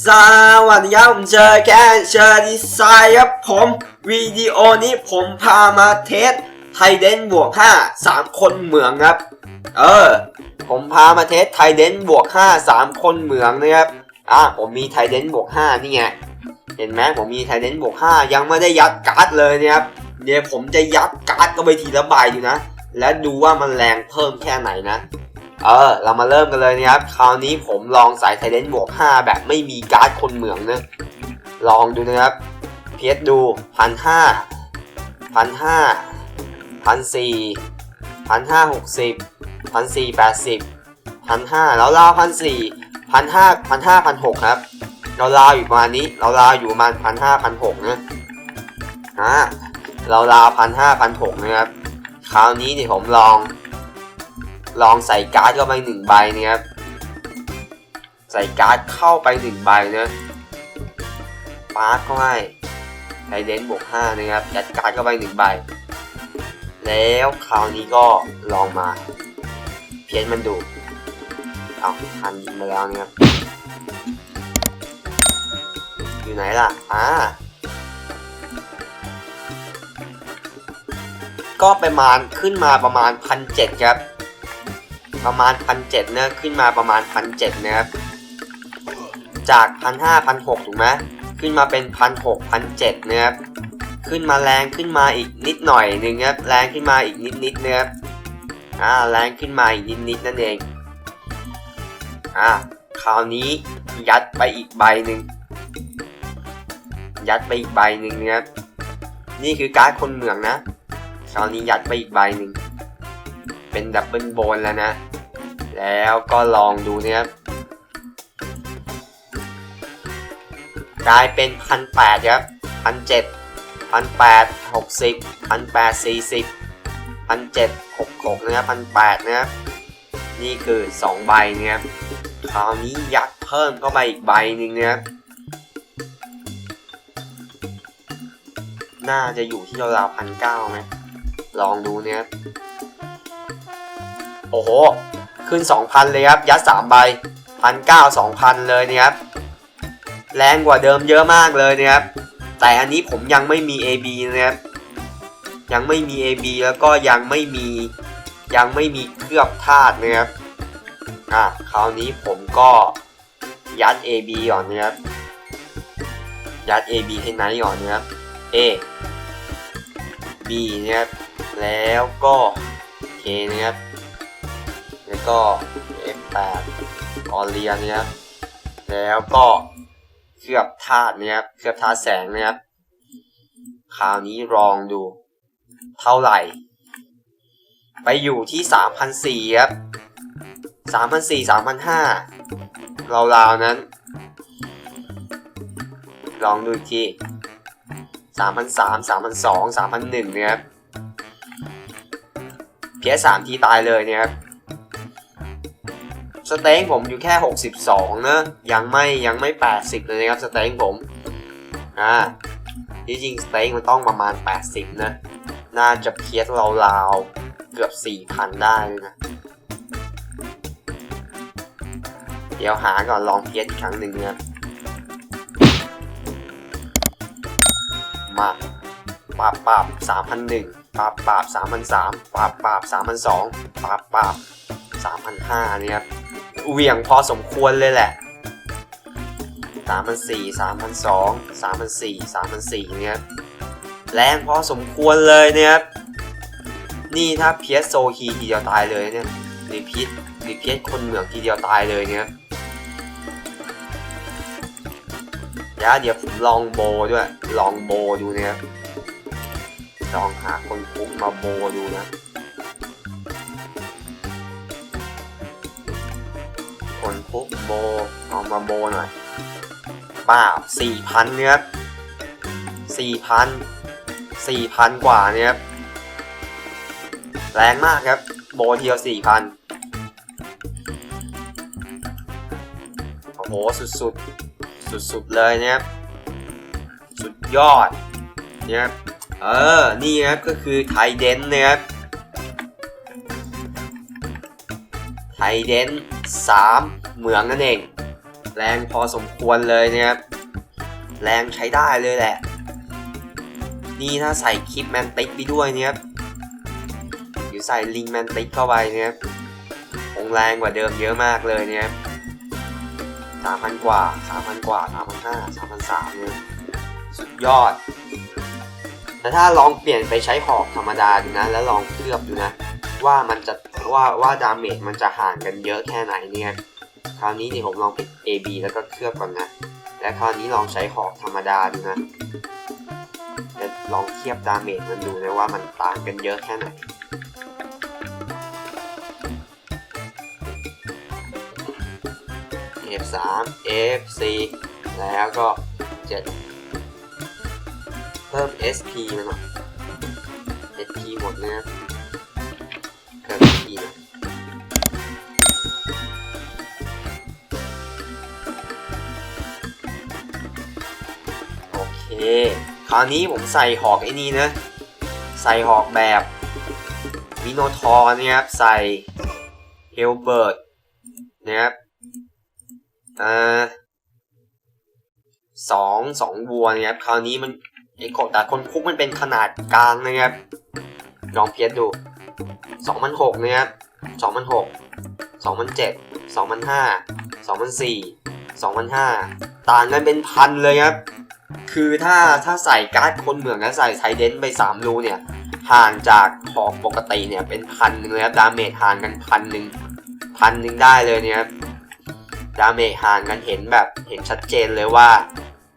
สวัสดีครับผมเจอแกนเชอร์ดีไซน์ครับผมวิดีโอนี้ผมพามาเทสไทเดนบวก5 3 คนเหมืองครับ เออ ผมพามาเทสไทเดนบวก5 3 คนเหมืองนะครับ อะผมมีไทเดนบวก5นี่ไง เห็นไหมผมมีไทเดนบวก5ยังไม่ได้ยัดการ์ดเลยนะครับ เดี๋ยวผมจะยัดการ์ดก็ไปทีละใบอยู่นะ และดูว่ามันแรงเพิ่มแค่ไหนนะ เออ เรามาเริ่มกันเลยนะครับ คราวนี้ผมลองใส่ไทเดนบวก 5 แบบไม่มีการ์ดคนเหมืองนะ ลองดูนะครับ เพียสดูพันห้าพันห้าพันสี่พันห้าหกสิบพันสี่แปดสิบพันห้าแล้วราวพันสี่พันห้าพันห้าพันหกครับ เราราวอยู่ประมาณนี้ เราราวอยู่ประมาณพันห้าพันหกนะอ่าเราราวพันห้าพันหกนะครับ คราวนี้เนี่ยผมลอง ลองใส่การ์ดเข้าไปหนึ่งใบนะครับ ใส่การ์ดเข้าไปหนึ่งใบนะปาร์คเข้าให้ไทเดนบวกห้านะครับยัดการ์ดเข้าไปหนึ่งใบ แล้วคราวนี้ก็ลองมา เพี้ยนมันดูเอาทันยิงมาแล้วนะครับ อยู่ไหนล่ะ อ่า ก็ประมาณขึ้นมาประมาณพันเจ็ดครับ ประมาณพันเจ็ดนะขึ้นมาประมาณพันเจ็ดนะครับ จากพันห้าพันหกถูกไหมขึ้นมาเป็นพันหกพันเจ็ดนะครับขึ้นมาแรงขึ้นมาอีกนิดหน่อยหนึ่งครับแรงขึ้นมาอีกนิดนิดนะครับอ่าแรงขึ้นมาอีกนิดนิดนั่นเองอ่าคราวนี้ยัดไปอีกใบหนึ่งยัดไปอีกใบหนึ่งนะครับนี่คือการ์ดคนเหมืองนะคราวนี้ยัดไปอีกใบหนึ่ง เป็นดับเบิลโบนแล้วนะ แล้วก็ลองดูนะครับกลายเป็นพันแปดครับพันเจ็ดพันแปดหกสิบพันแปดสี่สิบพันเจ็ดหกหกนะครับพันแปดนะครับนี่คือสองใบนะครับคราวนี้ยัดเพิ่มเข้าไปอีกใบหนึ่งนะครับน่าจะอยู่ที่ราวๆพันเก้าไหมลองดูนะครับ โอ้โห ขึ้น 2,000 เลยครับ ยัด3ใบพันเก้าสองพันเลยนะครับ แรงกว่าเดิมเยอะมากเลยนะครับ แต่อันนี้ผมยังไม่มี AB นะครับ ยังไม่มี AB แล้วก็ยังไม่มียังไม่มีเคลือบธาตุนะครับ อะคราวนี้ผมก็ยัด AB ก่อนนะครับ ยัด AB ให้ไหนก่อนนะครับ A B นะครับ แล้วก็ K นะครับ ก็ F8 ออเรียนะครับแล้วก็เคลือบธาตุนะครับเคลือบธาตุแสงนะครับคราวนี้ลองดู เท่าไหร่ ไปอยู่ที่3,004ครับ3,004 3,005ราวๆนั้น ลองดูอีกที3,003 3,002 3,001เนะครับเพียสามทีตายเลยเนี่ยครับ เต็งผมอยู่แค่ 62 นะ ยังไม่ยังไม่ 80 เลยนะครับสเต็งผมอ่าที่จริงสเต็งมันต้องประมาณ 80 นะ น่าจะเพียสราวๆ เกือบ 4,000 ได้เลยนะ เดี๋ยวหาก่อนลองเพียสอีกครั้งหนึ่งนะครับมาปราบปราบ3,001ปราบปราบ3,003ปราบปราบ3,002ปราบปราบ3,005เนี่ยครับ เหวี่ยงพอสมควรเลยแหละ3,004 3,002 3,004 3,004เนี่ยครับแรงพอสมควรเลยเนี่ยนี่ถ้าเพียสโซฮีทีเดียวตายเลยเนี่ยหรือพีทหรือเพียสคนเหมืองทีเดียวตายเลยเนี่ยเดี๋ยวเดี๋ยวผมลองโบด้วยลองโบดูเนะครับลองหาคนคุกมาโบดูนะ คนคุกโบเอามาโบหน่อยป้าสี่พันเนี่ยครับสี่พันสี่พันกว่าเนี่ยแรงมากครับ โบเทียวสี่พันโอ้โห สุดๆ สุดๆ เลยเนี่ยสุดยอดเนี่ยเออ นี่ครับก็คือไทเดนเนะ ไทเดนสามเหมืองนั่นเอง แรงพอสมควรเลยนะครับ แรงใช้ได้เลยแหละ นี่ถ้าใส่คลิปแมนติกไปด้วยเนี่ยหรือใส่ลิงแมนติกเข้าไปเนี่ยครับคงแรงกว่าเดิมเยอะมากเลยเนี่ยสามพันกว่าสามพันกว่าสามพันห้าสามพันสามเนี่ยสุดยอด แต่ถ้าลองเปลี่ยนไปใช้หอกธรรมดาดูนะ แล้วลองเคลือบดูนะ ว่ามันจะว่าว่าดาเมจมันจะห่างกันเยอะแค่ไหนเนี่ยคราวนี้นี่ผมลองปิด A B แล้วก็เคลือบก่อนนะ และคราวนี้ลองใช้หอกธรรมดาดูนะจะลองเทียบดาเมจมันดูนะว่ามันต่างกันเยอะแค่ไหน F3 F4 แล้วก็7เพิ่ม SP มันหน่อย SP หมดนะครับเพิ่ม SP หน่ อยโอเคคราวนี้ผมใส่หอกไอ้นี่นะ ใส่หอกแบบมิโนทอร์นะครับ ใส่เฮลเบิร์ตนะครับอ่าสองสองวัวนะครับ คราวนี้มันไอ้กดแต่คนคุกมันเป็นขนาดกลางนะครับ ลองเพียสดู สองพันหกนะครับสองพันหกสองพันเจ็ดสองพันห้าสองพันสี่สองพันห้าต่างกันเป็นพันเลยครับ คือถ้าถ้าใส่การ์ดคนเหมืองแล้วใส่ไทเดนไป3รูเนี่ย ห่างจากหอกปกติเนี่ยเป็นพันหนึ่งเลยครับดาเมจห่างกันพันหนึ่งพันหนึ่งได้เลยเนี่ยครับดาเมจห่างกันเห็นแบบเห็นชัดเจนเลยว่า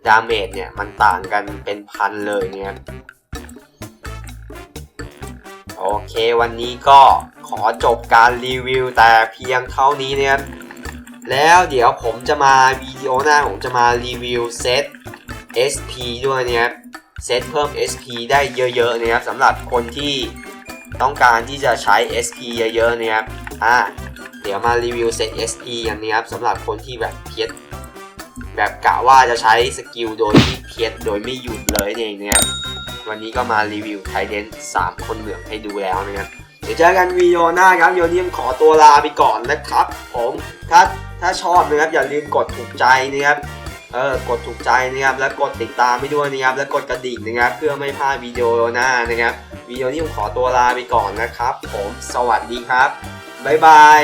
ดาเมจเนี่ยมันต่างกันเป็นพันเลยเนี่ยครับ โอเควันนี้ก็ขอจบการรีวิวแต่เพียงเท่านี้นะครับ แล้วเดี๋ยวผมจะมาวิดีโอหน้าผมจะมารีวิวเซต SP ด้วยนะครับ เซตเพิ่ม SP ได้เยอะๆนะครับสำหรับคนที่ต้องการที่จะใช้ SP เยอะๆนะครับอ่าเดี๋ยวมารีวิวเซต SP กันนะครับสำหรับคนที่แบบเพียรแบบกะว่าจะใช้สกิลโดยที่เพียรโดยไม่หยุดเลยเองนะครับ วันนี้ก็มารีวิวไทเดน3คนเหมืองให้ดูแล้วนะครับเดี๋ยวเจอกันวีดีโอหน้าครับโยนิมขอตัวลาไปก่อนนะครับ ผมถ้าถ้าชอบนะครับอย่าลืมกดถูกใจนะครับเออกดถูกใจนะครับแล้วกดติดตามไปด้วยนะครับ แล้วกดกระดิ่งนะครับ เพื่อไม่พลาดวิดีโอหน้านะครับวิดีโอนี้ผมขอตัวลาไปก่อนนะครับ ผมสวัสดีครับบ๊ายบาย